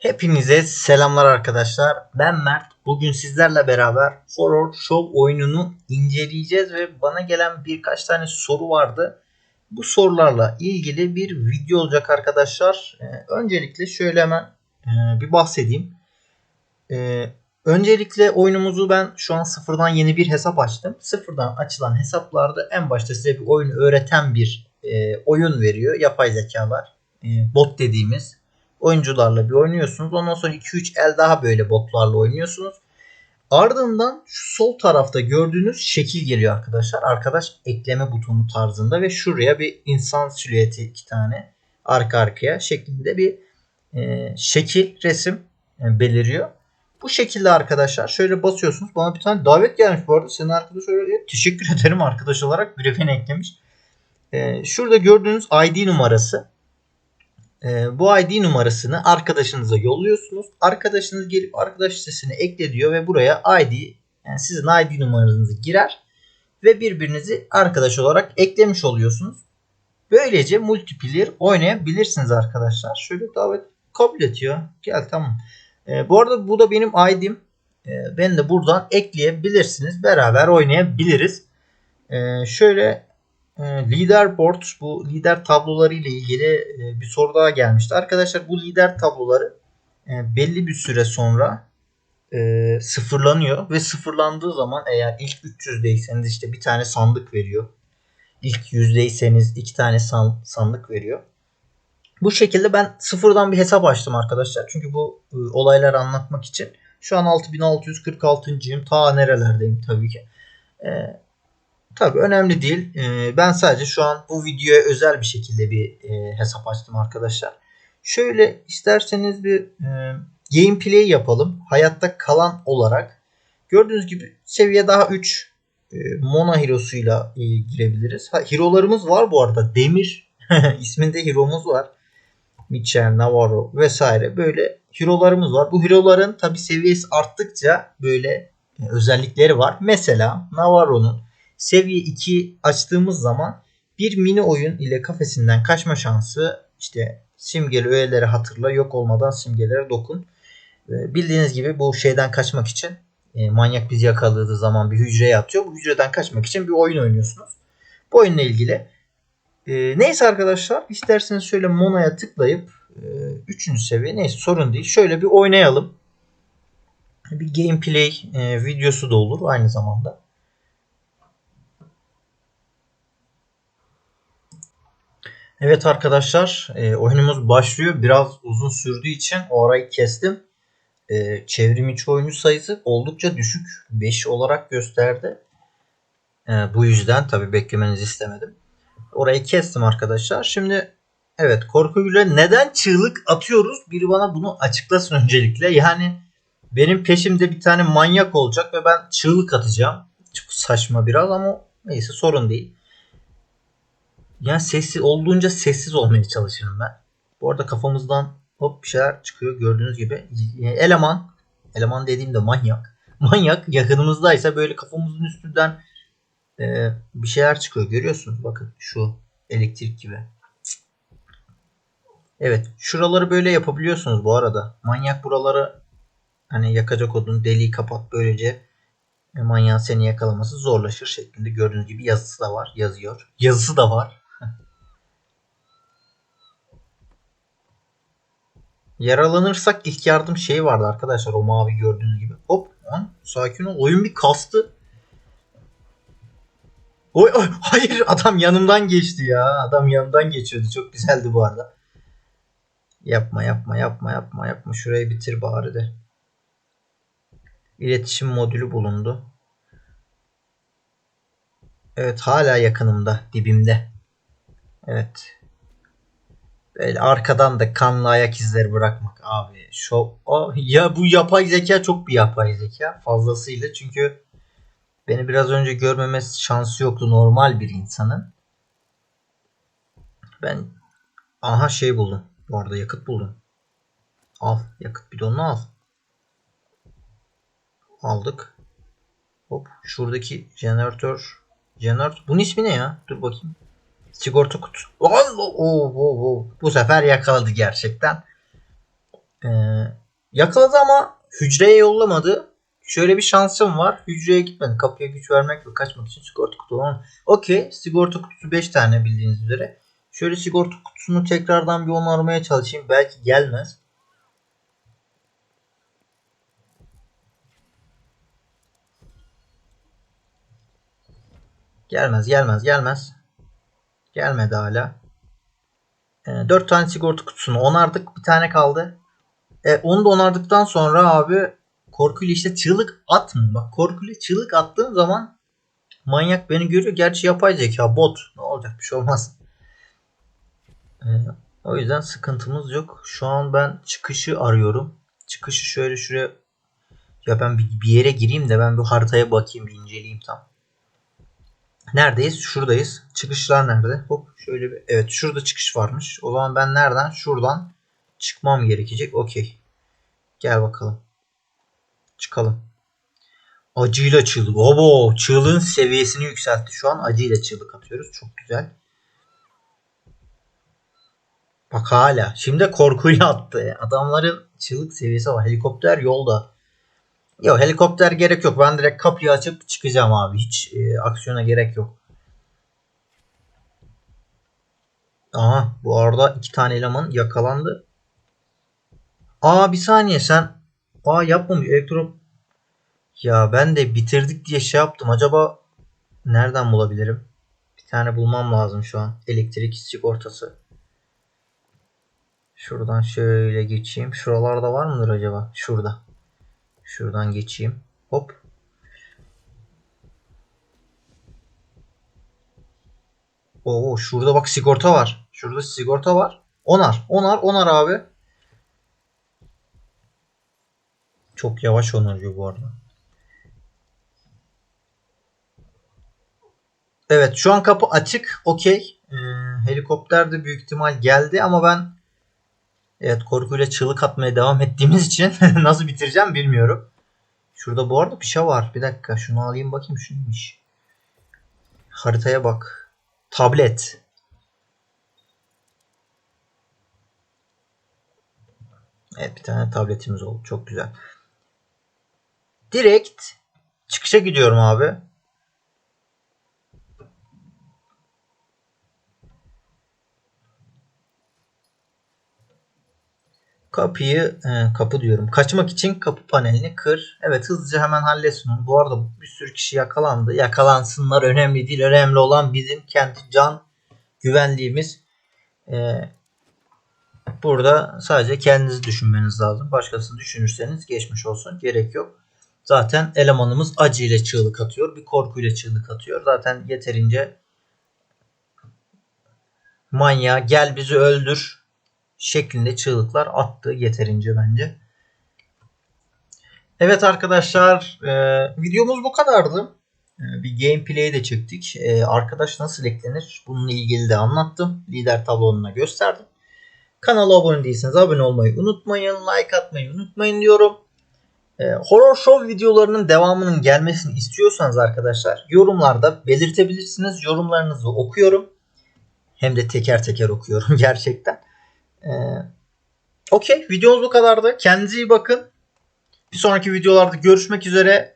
Hepinize selamlar arkadaşlar. Ben Mert. Bugün sizlerle beraber Horror Show oyununu inceleyeceğiz ve bana gelen birkaç tane soru vardı. Bu sorularla ilgili bir video olacak arkadaşlar. Ee, öncelikle şöyle hemen e, bir bahsedeyim. Ee, öncelikle oyunumuzu ben şu an sıfırdan yeni bir hesap açtım. Sıfırdan açılan hesaplarda en başta size bir oyunu öğreten bir e, oyun veriyor. Yapay zekalar. E, bot dediğimiz oyuncularla bir oynuyorsunuz. Ondan sonra 2-3 el daha böyle botlarla oynuyorsunuz. Ardından şu sol tarafta gördüğünüz şekil geliyor arkadaşlar. Arkadaş ekleme butonu tarzında ve şuraya bir insan silüeti iki tane arka arkaya şeklinde bir e, şekil resim e, beliriyor. Bu şekilde arkadaşlar şöyle basıyorsunuz. Bana bir tane davet gelmiş bu arada. Senin arkadaş öyle teşekkür ederim arkadaş olarak bir eklemiş. E, şurada gördüğünüz ID numarası. E, bu ID numarasını arkadaşınıza yolluyorsunuz. Arkadaşınız gelip arkadaş listesine ekle diyor ve buraya ID yani sizin ID numaranızı girer ve birbirinizi arkadaş olarak eklemiş oluyorsunuz. Böylece multiplayer oynayabilirsiniz arkadaşlar. Şöyle davet kabul ediyor. Gel tamam. E, bu arada bu da benim ID'm. E, beni de buradan ekleyebilirsiniz. Beraber oynayabiliriz. E, şöyle leaderboard bu lider tabloları ile ilgili e, bir soru daha gelmişti. Arkadaşlar bu lider tabloları e, belli bir süre sonra e, sıfırlanıyor ve sıfırlandığı zaman eğer ilk 300'deyseniz işte bir tane sandık veriyor. İlk yüzdeyseniz iki tane san, sandık veriyor. Bu şekilde ben sıfırdan bir hesap açtım arkadaşlar. Çünkü bu e, olayları anlatmak için. Şu an 6646'yım. Ta nerelerdeyim tabii ki. E, tabii önemli değil. E, ben sadece şu an bu videoya özel bir şekilde bir e, hesap açtım arkadaşlar. Şöyle isterseniz bir e, gameplay yapalım. Hayatta kalan olarak. Gördüğünüz gibi seviye daha 3 e, Mona Hero'suyla e, girebiliriz. Ha, hero'larımız var bu arada. Demir isminde hero'muz var. Mitchell, Navarro vesaire böyle hero'larımız var. Bu hero'ların tabi seviyesi arttıkça böyle e, özellikleri var. Mesela Navarro'nun seviye 2 açtığımız zaman bir mini oyun ile kafesinden kaçma şansı işte simgeli öğeleri hatırla yok olmadan simgelere dokun. E, bildiğiniz gibi bu şeyden kaçmak için e, manyak bizi yakaladığı zaman bir hücreye atıyor. Bu hücreden kaçmak için bir oyun oynuyorsunuz. Bu oyunla ilgili e, neyse arkadaşlar isterseniz şöyle Mona'ya tıklayıp 3. E, seviye neyse sorun değil. Şöyle bir oynayalım. Bir gameplay videosu da olur aynı zamanda. Evet arkadaşlar e, oyunumuz başlıyor. Biraz uzun sürdüğü için o arayı kestim. E, çevrim içi oyuncu sayısı oldukça düşük. 5 olarak gösterdi. E, bu yüzden tabi beklemenizi istemedim. Orayı kestim arkadaşlar. Şimdi evet korkuyla neden çığlık atıyoruz? Biri bana bunu açıklasın öncelikle. Yani benim peşimde bir tane manyak olacak ve ben çığlık atacağım. Çok saçma biraz ama neyse sorun değil. Yani sessiz olduğunca sessiz olmaya çalışırım ben. Bu arada kafamızdan hop bir şeyler çıkıyor gördüğünüz gibi. Eleman, eleman dediğimde manyak. Manyak yakınımızdaysa böyle kafamızın üstünden e, bir şeyler çıkıyor. Görüyorsunuz bakın şu elektrik gibi. Evet şuraları böyle yapabiliyorsunuz bu arada. Manyak buraları hani yakacak odun deliği kapat böylece e, manyağın seni yakalaması zorlaşır şeklinde gördüğünüz gibi yazısı da var yazıyor. Yazısı da var. Yaralanırsak ilk yardım şeyi vardı arkadaşlar o mavi gördüğünüz gibi. Hop lan sakin ol oyun bir kastı. Oy, oy hayır adam yanımdan geçti ya. Adam yanımdan geçiyordu. Çok güzeldi bu arada. Yapma yapma yapma yapma yapma. Şurayı bitir bari de. İletişim modülü bulundu. Evet hala yakınımda. Dibimde. Evet. Böyle arkadan da kanlı ayak izleri bırakmak abi. Şu, o, ya bu yapay zeka çok bir yapay zeka fazlasıyla. Çünkü Beni biraz önce görmemesi şansı yoktu normal bir insanın. Ben aha şey buldum. Bu arada yakıt buldum. Al yakıt bidonunu al. Aldık. Hop şuradaki jeneratör jeneratör bunun ismi ne ya? Dur bakayım. Sigorta kutu. Oh, oh, oh, oh. Bu sefer yakaladı gerçekten. Ee, yakaladı ama hücreye yollamadı. Şöyle bir şansım var. Hücreye gitmedi. Kapıya güç vermek ve kaçmak için sigorta kutu olan. Okey. Sigorta kutusu 5 tane bildiğiniz üzere. Şöyle sigorta kutusunu tekrardan bir onarmaya çalışayım. Belki gelmez. Gelmez gelmez gelmez. Gelmedi hala. E, 4 tane sigorta kutusunu onardık. Bir tane kaldı. E, onu da onardıktan sonra abi korkuyla işte çığlık atma. Bak korkuyla çığlık attığım zaman manyak beni görüyor. Gerçi yapay zeka bot. Ne olacak bir şey olmaz. E, o yüzden sıkıntımız yok. Şu an ben çıkışı arıyorum. Çıkışı şöyle şuraya ya ben bir, yere gireyim de ben bir haritaya bakayım bir inceleyeyim tam. Neredeyiz? Şuradayız. Çıkışlar nerede? Hop şöyle bir evet şurada çıkış varmış. O zaman ben nereden? Şuradan çıkmam gerekecek. Okey. Gel bakalım. Çıkalım. Acıyla çığlık. Obo çığlığın seviyesini yükseltti. Şu an acıyla çığlık atıyoruz. Çok güzel. Bak hala. Şimdi korkuyla attı. Adamların çığlık seviyesi var. Helikopter yolda. Yok helikopter gerek yok. Ben direkt kapıyı açıp çıkacağım abi. Hiç e, aksiyona gerek yok. Aha bu arada iki tane eleman yakalandı. Aa bir saniye sen. Aa yapmamış elektro. Ya ben de bitirdik diye şey yaptım. Acaba nereden bulabilirim? Bir tane bulmam lazım şu an. Elektrik sigortası. Şuradan şöyle geçeyim. Şuralarda var mıdır acaba? Şurada. Şuradan geçeyim. Hop. Oo şurada bak sigorta var. Şurada sigorta var. Onar. Onar. Onar abi. Çok yavaş onarıyor bu arada. Evet şu an kapı açık. Okey. Ee, helikopter de büyük ihtimal geldi ama ben evet korkuyla çığlık atmaya devam ettiğimiz için nasıl bitireceğim bilmiyorum. Şurada bu arada bir şey var. Bir dakika şunu alayım bakayım şu neymiş. Haritaya bak. Tablet. Evet bir tane tabletimiz oldu. Çok güzel. Direkt çıkışa gidiyorum abi. Kapıyı e, kapı diyorum. Kaçmak için kapı panelini kır. Evet hızlıca hemen halletsin. Bu arada bir sürü kişi yakalandı. Yakalansınlar önemli değil. Önemli olan bizim kendi can güvenliğimiz. E, burada sadece kendinizi düşünmeniz lazım. Başkasını düşünürseniz geçmiş olsun. Gerek yok. Zaten elemanımız acı ile çığlık atıyor. Bir korkuyla çığlık atıyor. Zaten yeterince manya gel bizi öldür şeklinde çığlıklar attı yeterince bence. Evet arkadaşlar e, videomuz bu kadardı. E, bir gameplay de çektik. E, arkadaş nasıl eklenir bununla ilgili de anlattım. Lider tablonuna gösterdim. Kanala abone değilseniz abone olmayı unutmayın. Like atmayı unutmayın diyorum. E, horror show videolarının devamının gelmesini istiyorsanız arkadaşlar yorumlarda belirtebilirsiniz. Yorumlarınızı okuyorum. Hem de teker teker okuyorum gerçekten. Ee, Okey videomuz bu kadardı. Kendinize iyi bakın. Bir sonraki videolarda görüşmek üzere.